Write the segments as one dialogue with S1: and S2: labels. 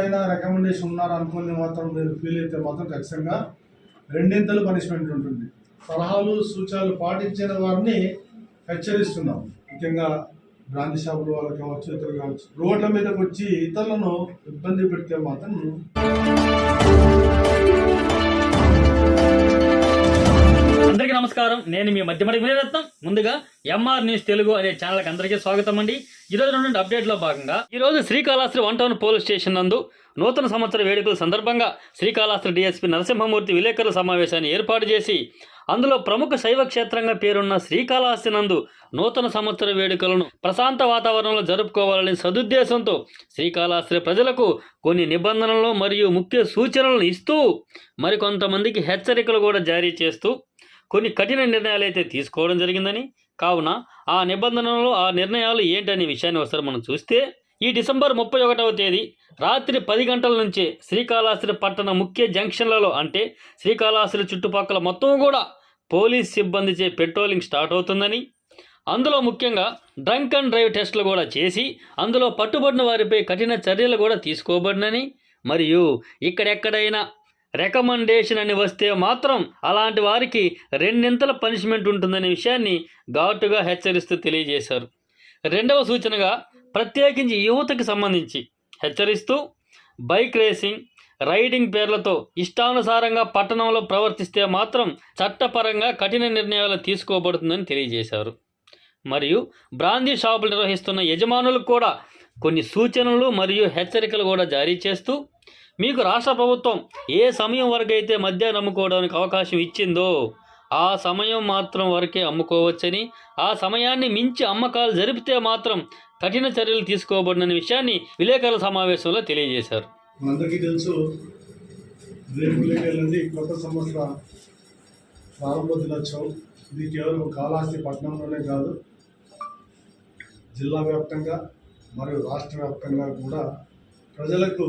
S1: ఎవరైనా రికమెండేషన్ ఉన్నారు అనుకుని మాత్రం మీరు ఫీల్ అయితే మాత్రం ఖచ్చితంగా రెండింతలు పనిష్మెంట్ ఉంటుంది. సలహాలు సూచనలు పాటించిన వారిని హెచ్చరిస్తున్నాం. ముఖ్యంగా బ్రాంతి షాపులు వాళ్ళు కావచ్చు ఇతరులు కావచ్చు. రోడ్ల మీదకి వచ్చి ఇతరులను ఇబ్బంది పెడితే మాత్రం
S2: అందరికీ నమస్కారం. నేను మీ మధ్యమడి వినయరత్నం. ముందుగా ఎంఆర్ న్యూస్ తెలుగు అనే ఛానల్కి అందరికీ స్వాగతం అండి. ఈరోజు నుండి అప్డేట్లో భాగంగా ఈరోజు రోజు Srikalahasti one town police station నందు నూతన సంవత్సర వేడుకల సందర్భంగా శ్రీకాళహస్తి డీఎస్పీ నరసింహమూర్తి విలేకరుల సమావేశాన్ని ఏర్పాటు చేసి అందులో ప్రముఖ శైవ క్షేత్రంగా పేరున్న శ్రీకాళహస్తి నందు నూతన సంవత్సర వేడుకలను ప్రశాంత వాతావరణంలో జరుపుకోవాలనే సదుద్దేశంతో శ్రీకాళహస్తి ప్రజలకు కొన్ని నిబంధనలు మరియు ముఖ్య సూచనలను ఇస్తూ మరికొంతమందికి హెచ్చరికలు కూడా జారీ చేస్తూ కొన్ని కఠిన నిర్ణయాలు అయితే తీసుకోవడం జరిగిందని. కావున ఆ నిబంధనలు ఆ నిర్ణయాలు ఏంటనే విషయాన్ని ఒకసారి మనం చూస్తే ఈ డిసెంబర్ ముప్పై ఒకటవ తేదీ రాత్రి పది గంటల నుంచే శ్రీకాళహస్తి పట్టణ ముఖ్య జంక్షన్లలో అంటే శ్రీకాళహస్తి చుట్టుపక్కల మొత్తం కూడా పోలీస్ సిబ్బందిచే పెట్రోలింగ్ స్టార్ట్ అవుతుందని. అందులో ముఖ్యంగా డ్రంక్ అండ్ డ్రైవ్ టెస్టులు కూడా చేసి అందులో పట్టుబడిన వారిపై కఠిన చర్యలు కూడా తీసుకోబడినని. మరియు ఇక్కడెక్కడైనా రికమెండేషన్ అని వస్తే మాత్రం అలాంటి వారికి రెండింతల పనిష్మెంట్ ఉంటుందనే విషయాన్ని ఘాటుగా హెచ్చరిస్తూ తెలియజేశారు. రెండవ సూచనగా ప్రత్యేకించి యువతకి సంబంధించి హెచ్చరిస్తూ బైక్ రేసింగ్ రైడింగ్ పేర్లతో ఇష్టానుసారంగా పట్టణంలో ప్రవర్తిస్తే మాత్రం చట్టపరంగా కఠిన నిర్ణయాలు తీసుకోబడుతుందని తెలియజేశారు. మరియు బ్రాందీ షాపులు నిర్వహిస్తున్న యజమానులకు కూడా కొన్ని సూచనలు మరియు హెచ్చరికలు కూడా జారీ చేస్తూ మీకు రాష్ట్ర ప్రభుత్వం ఏ సమయం వరకు అయితే మద్యాన్ని అమ్ముకోవడానికి అవకాశం ఇచ్చిందో ఆ సమయం మాత్రం వరకే అమ్ముకోవచ్చని ఆ సమయాన్ని మించి అమ్మకాలు జరిపితే మాత్రం కఠిన చర్యలు తీసుకోబడిన విషయాన్ని విలేకరుల సమావేశంలో తెలియజేశారు.
S1: అందరికీ తెలుసు రేపు వెళ్ళింది కొత్త సంవత్సర ప్రారంభ దినోత్సవం ఇది కేవలం కాళహస్తి పట్టణంలోనే కాదు జిల్లా వ్యాప్తంగా మరియు రాష్ట్ర వ్యాప్తంగా కూడా ప్రజలకు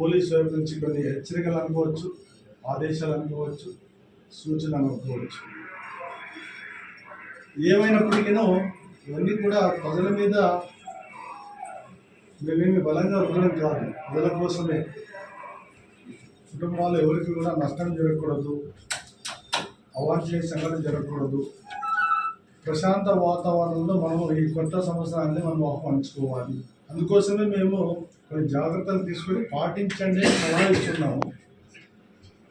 S1: పోలీస్ వైపు నుంచి కొన్ని హెచ్చరికలు అనుకోవచ్చు ఆదేశాలు అనుకోవచ్చు సూచనలు అనుకోవచ్చు. ఏమైనప్పటికీనో ఇవన్నీ కూడా ప్రజల మీద మేమేమి బలంగా ఉండడం కాదు. ప్రజల కోసమే. కుటుంబాలు ఎవరికి కూడా నష్టం జరగకూడదు. అవాంఛనీయ సంఘటన జరగకూడదు. ప్రశాంత వాతావరణంలో మనము ఈ కొత్త సంవత్సరాన్ని మనం ఆహ్వానించుకోవాలి. అందుకోసమే మేము కొన్ని జాగ్రత్తలు తీసుకొని పాటించండి సలహా ఇస్తున్నాము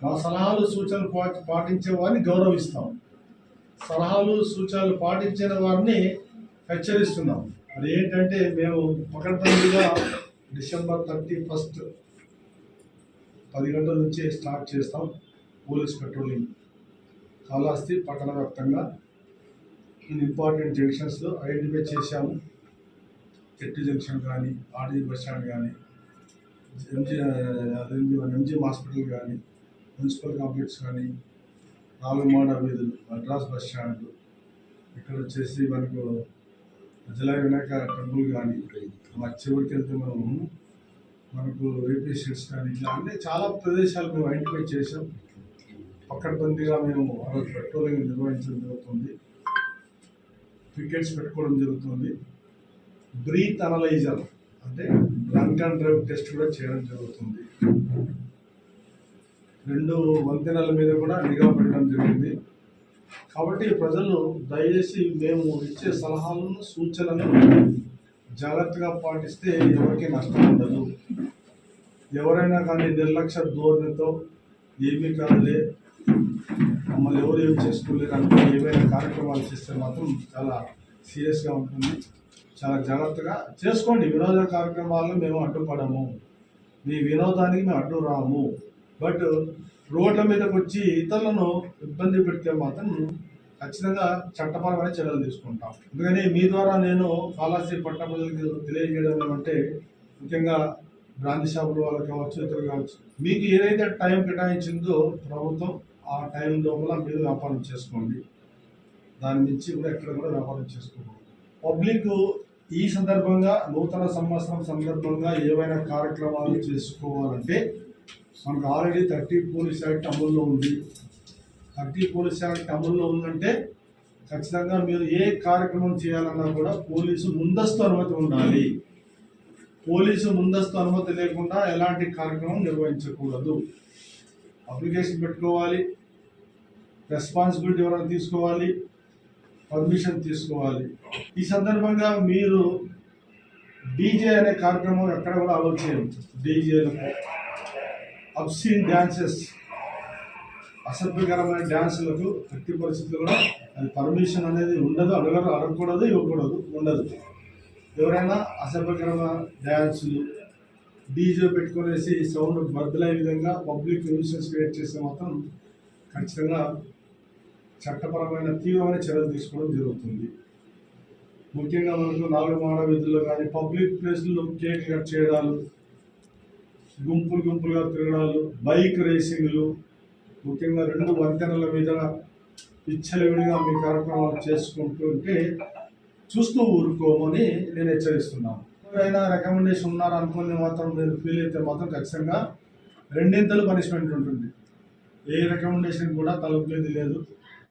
S1: మా సలహాలు సూచనలు పాటి పాటించే వారిని గౌరవిస్తాం సలహాలు సూచనలు పాటించిన వారిని హెచ్చరిస్తున్నాం. మరి ఏంటంటే మేము పకడ్బందీగా డిసెంబర్ థర్టీ ఫస్ట్ పది గంటల నుంచి స్టార్ట్ చేస్తాం పోలీస్ పెట్రోలింగ్ కాళహస్తి పట్టణ వ్యాప్తంగా. ఇన్ ఇంపార్టెంట్ జంక్షన్స్లో ఐడెంటిఫై చేశాము. చెట్టు జంక్షన్ కానీ ఆర్డీ బస్ స్టాండ్ కానీ ఎంజీ అదేంటి మన ఎంజిఎం హాస్పిటల్ కానీ మున్సిపల్ కాంప్లెక్స్ కానీ నాలుగు మాడ వీధులు మద్రాస్ బస్ స్టాండ్ ఇక్కడ వచ్చేసి మనకు జలా వినాయక టెంపుల్ కానీ మా చివరికి వెళ్తే మనము మనకు ఏపీ స్టేట్స్ కానీ ఇట్లా అంటే చాలా ప్రదేశాలు మేము ఐడెంటిఫై చేసాం పక్కడబందీగా మేము ఆ పెట్రోలింగ్ నిర్వహించడం జరుగుతుంది. టికెట్స్ పెట్టుకోవడం జరుగుతుంది. బ్రీత్ అనలైజర్ అంటే లంగ్ అండ్ డ్రైవ్ టెస్ట్ కూడా చేయడం జరుగుతుంది. రెండు వంతెనల మీద కూడా నిఘా పెట్టడం జరిగింది. కాబట్టి ప్రజలు దయచేసి మేము ఇచ్చే సలహాలను సూచనలను జాగ్రత్తగా పాటిస్తే ఎవరికి నష్టం ఉండదు. ఎవరైనా కానీ నిర్లక్ష్య ధోరణితో ఏమీ కాదులే మమ్మల్ని ఎవరు ఏం చేసుకోలేరు అంటే ఏవైనా కార్యక్రమాలు చేస్తే మాత్రం చాలా సీరియస్గా ఉంటుంది. చాలా జాగ్రత్తగా చేసుకోండి. వినోద కార్యక్రమాలను మేము అడ్డుపడము. మీ వినోదానికి మేము అడ్డు రాము. బట్ రోడ్ల మీదకి వచ్చి ఇతరులను ఇబ్బంది పెడితే మాత్రం ఖచ్చితంగా చట్టపరమైన చర్యలు తీసుకుంటాం. అందుకని మీ ద్వారా నేను కాళహస్తి పట్ట ప్రజలకు తెలియజేయడం ఏమంటే ముఖ్యంగా బ్రాంతి షాపుల వాళ్ళు కావచ్చు ఇతరులు కావచ్చు మీకు ఏదైతే టైం కేటాయించిందో ప్రభుత్వం ఆ టైం లోపల మీరు వ్యాపారం చేసుకోండి. దాని నుంచి కూడా ఎక్కడ కూడా వ్యాపారం చేసుకోకూడదు. పబ్లిక్ ఈ సందర్భంగా నూతన సంవత్సరం సందర్భంగా ఏవైనా కార్యక్రమాలు చేసుకోవాలంటే మనకు ఆల్రెడీ థర్టీ పోలీస్ యాక్ట్ అమల్లో ఉంది. థర్టీ పోలీస్ యాక్ట్ అమల్లో ఉందంటే ఖచ్చితంగా మీరు ఏ కార్యక్రమం చేయాలన్నా కూడా పోలీసు ముందస్తు అనుమతి ఉండాలి. పోలీసు ముందస్తు అనుమతి లేకుండా ఎలాంటి కార్యక్రమం నిర్వహించకూడదు. అప్లికేషన్ పెట్టుకోవాలి. రెస్పాన్సిబిలిటీ ఎవరైనా తీసుకోవాలి. పర్మిషన్ తీసుకోవాలి. ఈ సందర్భంగా మీరు డీజే అనే కార్యక్రమం ఎక్కడ కూడా అలౌ చేయం డీజేలకు అబ్సీన్ డ్యాన్సెస్ అసభ్యకరమైన డ్యాన్సులకు ఎట్టి పరిస్థితుల్లో అది పర్మిషన్ అనేది ఉండదు అడగరు అడగకూడదు ఇవ్వకూడదు ఉండదు. ఎవరైనా అసభ్యకరమైన డ్యాన్సులు డీజే పెట్టుకునేసి సౌండ్ బద్దలయ్యే విధంగా పబ్లిక్ న్యూసెన్స్ క్రియేట్ చేస్తే మాత్రం ఖచ్చితంగా చట్టపరమైన తీవ్రమైన చర్యలు తీసుకోవడం జరుగుతుంది. ముఖ్యంగా మనకు నాలుగు మాడ వీధుల్లో కానీ పబ్లిక్ ప్లేస్లో కేక్ కట్ చేయడాలు గుంపులు గుంపులుగా తిరగడాలు బైక్ రేసింగ్లు ముఖ్యంగా రెండు వంతెనల మీద విచ్చలవిడిగా మీ కార్యక్రమాలు చేసుకుంటూ ఉంటే చూస్తూ ఊరుకోమని నేను హెచ్చరిస్తున్నాను. ఎవరైనా రికమెండేషన్ ఉన్నారనుకుని మాత్రం మీరు ఫీల్ అయితే మాత్రం ఖచ్చితంగా రెండింతలు పనిష్మెంట్ ఉంటుంది. ఏ రికమెండేషన్ కూడా తలపేది లేదు.